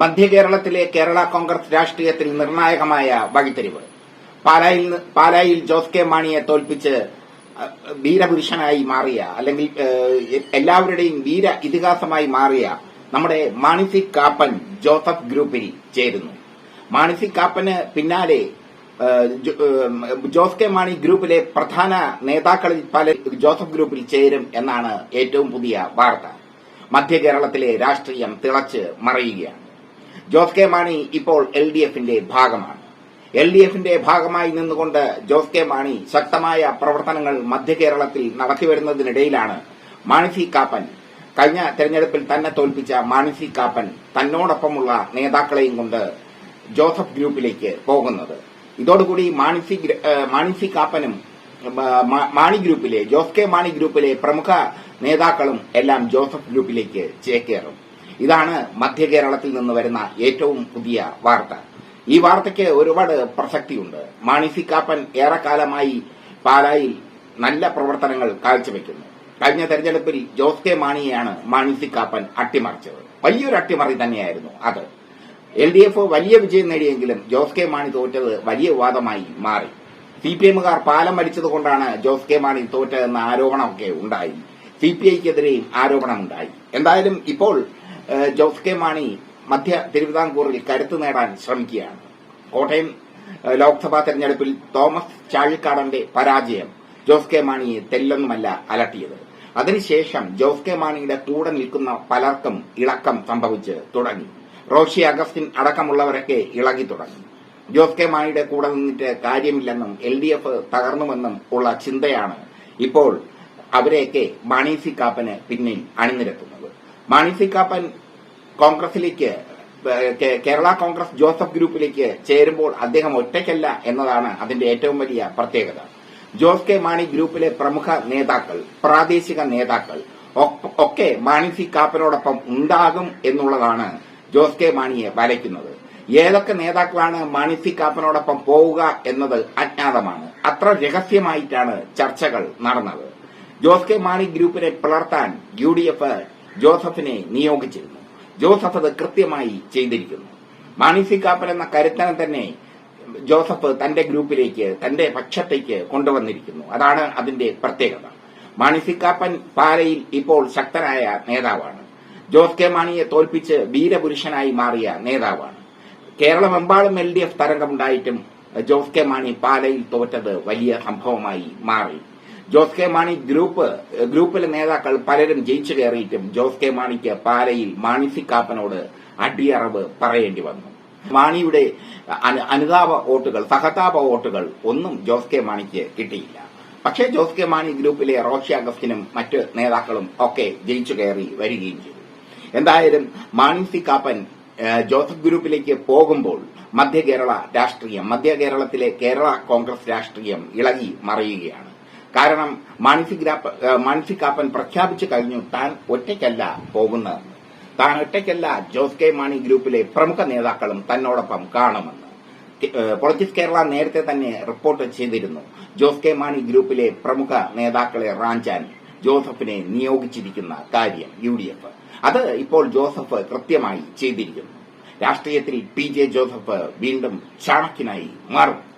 മധ്യ കേരളത്തിലെ കേരള കോൺഗ്രസ് രാഷ്ട്രീയത്തിൽ നിർണായകമായ വഴിത്തിരിവ് പാലായിൽ പാലായിൽ ജോസ് കെ മാണിയെ തോൽപ്പിച്ച് വീരപുരുഷനായി മാറിയ അല്ലെങ്കിൽ എല്ലാവരുടെയും വീര ഇതിഹാസമായി മാറിയ നമ്മുടെ മാണിസി കാപ്പൻ ജോസഫ് ഗ്രൂപ്പിൽ ചേരുന്നു. മാണിസി കാപ്പന് പിന്നാലെ ജോസ് കെ മാണി ഗ്രൂപ്പിലെ പ്രധാന നേതാക്കളിൽ പല ജോസഫ് ഗ്രൂപ്പിൽ ചേരും എന്നാണ് ഏറ്റവും പുതിയ വാർത്ത. മധ്യകേരളത്തിലെ രാഷ്ട്രീയം തിളച്ച് മറയുകയാണ്. ജോസ് കെ മാണി ഇപ്പോൾ എൽ ഡി എഫിന്റെ ഭാഗമാണ്. എൽ ഡി എഫിന്റെ ഭാഗമായി നിന്നുകൊണ്ട് ജോസ് കെ മാണി ശക്തമായ പ്രവർത്തനങ്ങൾ മധ്യ കേരളത്തിൽ നടത്തിവരുന്നതിനിടയിലാണ് മാണിസി കാപ്പൻ കഴിഞ്ഞ തെരഞ്ഞെടുപ്പിൽ തന്നെ തോൽപ്പിച്ച മാണിസി കാപ്പൻ തന്നോടൊപ്പമുള്ള നേതാക്കളെയും കൊണ്ട് ജോസഫ് ഗ്രൂപ്പിലേക്ക് പോകുന്നത്. ഇതോടുകൂടി മാണിസി മാണിസി കാപ്പനും മാണി ഗ്രൂപ്പിലെ ജോസ് കെ മാണി ഗ്രൂപ്പിലെ പ്രമുഖ നേതാക്കളും എല്ലാം ജോസഫ് ഗ്രൂപ്പിലേക്ക് ചേക്കേറും. ഇതാണ് മധ്യ കേരളത്തിൽ നിന്ന് വരുന്ന ഏറ്റവും പുതിയ വാർത്ത. ഈ വാർത്തയ്ക്ക് ഒരുപാട് പ്രസക്തിയുണ്ട്. മാണി സി കാപ്പൻ ഏറെക്കാലമായി പാലായിൽ നല്ല പ്രവർത്തനങ്ങൾ കാഴ്ചവെക്കുന്നു. കഴിഞ്ഞ തെരഞ്ഞെടുപ്പിൽ ജോസ് കെ മാണിയെയാണ് മാണി സി കാപ്പൻ അട്ടിമറിച്ചത്. വലിയൊരു അട്ടിമറി തന്നെയായിരുന്നു അത്. എൽ ഡി എഫ് വലിയ വിജയം നേടിയെങ്കിലും ജോസ് കെ മാണി തോറ്റത് വലിയ വിവാദമായി മാറി. സി പി എമ്മുകാർ പാലം വലിച്ചതുകൊണ്ടാണ് ജോസ് കെ മാണി തോറ്റതെന്ന ആരോപണമൊക്കെ ഉണ്ടായി. സി പി ഐക്കെതിരെയും ആരോപണമുണ്ടായി. എന്തായാലും ഇപ്പോൾ ജോസ് കെ മാണി മധ്യ തിരുവിതാംകൂറിൽ കരുത്ത് നേടാൻ ശ്രമിക്കുകയാണ്. കോട്ടയം ലോക്സഭാ തെരഞ്ഞെടുപ്പിൽ തോമസ് ചാഴിക്കാടന്റെ പരാജയം ജോസ് കെ മാണിയെ തെല്ലൊന്നുമല്ല അലട്ടിയത്. അതിനുശേഷം ജോസ് കെ മാണിയുടെ കൂടെ നിൽക്കുന്ന പലർക്കും ഇളക്കം സംഭവിച്ച് തുടങ്ങി. റോഷി അഗസ്റ്റിൻ അടക്കമുള്ളവരൊക്കെ ഇളകി തുടങ്ങി. ജോസ് കെ മാണിയുടെ കൂടെ നിന്നിട്ട് കാര്യമില്ലെന്നും എൽ ഡി എഫ് തകർന്നുവെന്നും ഉള്ള ചിന്തയാണ് ഇപ്പോൾ അവരെയൊക്കെ മാണി സി കാപ്പന് പിന്നിൽ അണിനിരത്തുന്നത്. മാണി കോൺഗ്രസിലേക്ക് കേരള കോൺഗ്രസ് ജോസഫ് ഗ്രൂപ്പിലേക്ക് ചേരുമ്പോൾ അദ്ദേഹം ഒറ്റയ്ക്കല്ല എന്നതാണ് അതിന്റെ ഏറ്റവും വലിയ പ്രത്യേകത. ജോസ് കെ മാണി ഗ്രൂപ്പിലെ പ്രമുഖ നേതാക്കൾ പ്രാദേശിക നേതാക്കൾ ഒക്കെ മാണി സി കാപ്പനോടൊപ്പം ഉണ്ടാകും എന്നുള്ളതാണ് ജോസ് കെ മാണിയെ വലയ്ക്കുന്നത്. ഏതൊക്കെ നേതാക്കളാണ് മാണി സി കാപ്പനോടൊപ്പം പോവുക എന്നത് അജ്ഞാതമാണ്. അത്ര രഹസ്യമായിട്ടാണ് ചർച്ചകൾ നടന്നത്. ജോസ് കെ മാണി ഗ്രൂപ്പിനെ പിളർത്താൻ യു ഡി എഫ് ജോസഫിനെ നിയോഗിച്ചിരുന്നു ജോസഫ് അത് കൃത്യമായി ചെയ്തിരിക്കുന്നു. മാണിസി കാപ്പൻ എന്ന കരുത്തനെ തന്നെ ജോസഫ് തന്റെ ഗ്രൂപ്പിലേക്ക് തന്റെ പക്ഷത്തേക്ക് കൊണ്ടുവന്നിരിക്കുന്നു. അതാണ് അതിന്റെ പ്രത്യേകത. മാണിസിക്കാപ്പൻ പാലയിൽ ഇപ്പോൾ ശക്തനായ നേതാവാണ്. ജോസ് കെ മാണിയെ തോൽപ്പിച്ച് വീരപുരുഷനായി മാറിയ നേതാവാണ്. കേരളമെമ്പാടും എൽ ഡി എഫ് തരംഗമുണ്ടായിട്ടും ജോസ് കെ മാണി പാലയിൽ തോറ്റത് വലിയ സംഭവമായി മാറി. ജോസ് കെ മാണി ഗ്രൂപ്പ് ഗ്രൂപ്പിലെ നേതാക്കൾ പലരും ജയിച്ചു കയറിയിട്ടും ജോസ് കെ മാണിക്ക് പാലയിൽ മാണിസിക്കാപ്പനോട് അടിയറവ് പറയേണ്ടി വന്നു. മാണിയുടെ അനു- അനുതാപ വോട്ടുകൾ സഹതാപ വോട്ടുകൾ ഒന്നും ജോസ് കെ മാണിക്ക് കിട്ടിയില്ല. പക്ഷേ ജോസ് കെ മാണി ഗ്രൂപ്പിലെ റോഷി അഗസ്റ്റിനും മറ്റ് നേതാക്കളും ഒക്കെ ജയിച്ചു കയറി വരികയും ചെയ്തു. എന്തായാലും മാണി സി കാപ്പൻ ജോസഫ് ഗ്രൂപ്പിലേക്ക് പോകുമ്പോൾ മധ്യ കേരള രാഷ്ട്രീയം മധ്യ കേരളത്തിലെ കേരള കോൺഗ്രസ് രാഷ്ട്രീയം ഇളകി മറയുകയാണ്. കാരണം മാനസി കാപ്പൻ പ്രഖ്യാപിച്ചു കഴിഞ്ഞു താൻ ഒറ്റയ്ക്കല്ല പോകുന്നത്. താൻ ഒറ്റയ്ക്കല്ല ജോസ് കെ മാണി ഗ്രൂപ്പിലെ പ്രമുഖ നേതാക്കളും തന്നോടൊപ്പം കാണുമെന്ന്. പൊളിറ്റിക്സ് കേരള നേരത്തെ തന്നെ റിപ്പോർട്ട് ചെയ്തിരുന്നു. ജോസ് കെ മാണി ഗ്രൂപ്പിലെ പ്രമുഖ നേതാക്കളെ റാഞ്ചാൻ ജോസഫിനെ നിയോഗിച്ചിരിക്കുന്ന കാര്യം യു ഡി എഫ്. അത് ഇപ്പോൾ ജോസഫ് കൃത്യമായി ചെയ്തിരിക്കുന്നു. രാഷ്ട്രീയത്തിൽ പി ജെ ജോസഫ് വീണ്ടും ചാണക്കിനായി മാറും.